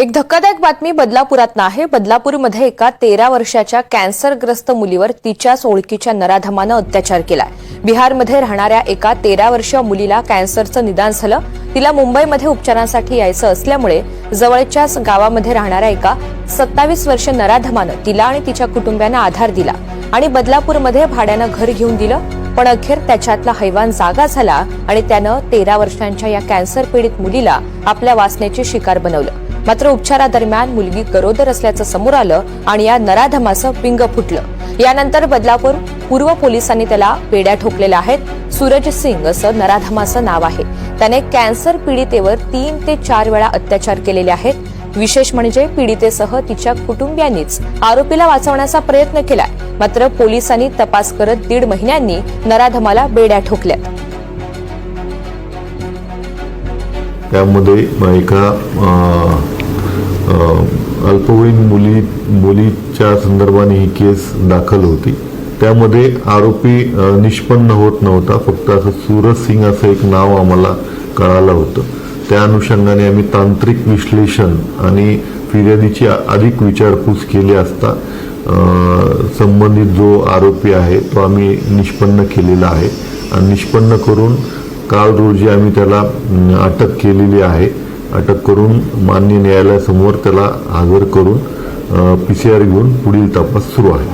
एक धक्कादायक बातमी बदलापुरात आहे. बदलापूरमध्ये एका तेरा वर्षाच्या कॅन्सरग्रस्त मुलीवर तिच्याच ओळखीच्या नराधमानं अत्याचार केलाय. बिहारमध्ये राहणाऱ्या एका तेरा वर्षीय मुलीला कॅन्सरचं निदान झालं. तिला मुंबईमध्ये उपचारांसाठी यायचं असल्यामुळे जवळच्याच गावामध्ये राहणाऱ्या एका सत्तावीस वर्ष नराधमानं तिला आणि तिच्या कुटुंबियांना आधार दिला आणि बदलापूरमध्ये भाड्यानं घर घेऊन दिलं. पण अखेर त्याच्यातला हैवान जागा झाला आणि त्यानं तेरा वर्षांच्या या कॅन्सर पीडित मुलीला आपल्या वासनेची शिकार बनवलं. मात्र उपचारादरम्यान मुलगी गरोदर असल्याचं समोर आलं आणि या नराधमाचं पिंग फुटलं. यानंतर बदलापूर पूर्व पोलिसांनी त्याला पेड्या ठोकलेल्या आहेत. सूरज सिंग असं नराधमाचं नाव आहे. त्याने कॅन्सर पीडितेवर तीन ते चार वेळा अत्याचार केलेले आहेत. विशेष म्हणजे पीडितेसह तिच्या कुटुंबियांनीच आरोपीला वाचवण्याचा प्रयत्न केलाय. मात्र पोलिसांनी तपास करत दीड महिन्यांनी नराधमाला बेड्या ठोकल्यात. त्यामध्ये एका अल्पवयीन मुली मुलीच्या संदर्भाने ही केस दाखल होती. त्यामध्ये आरोपी निष्पन्न होत नव्हता फक्त असं सूरज सिंग असं एक नाव आम्हाला कळालं होतं. त्या अनुषंगाने आम्ही तांत्रिक विश्लेषण आणि फिर्यादीची अधिक विचारपूस केली असता संबंधित जो आरोपी आहे तो आम्ही निष्पन्न केलेला आहे. आणि निष्पन्न करून काल रोजी आम्ही त्याला अटक केलेली आहे. अटक करून मान्य न्यायालयासमोर त्याला हजर करून पी सी आर घेऊन पुढील तपास सुरू आहे.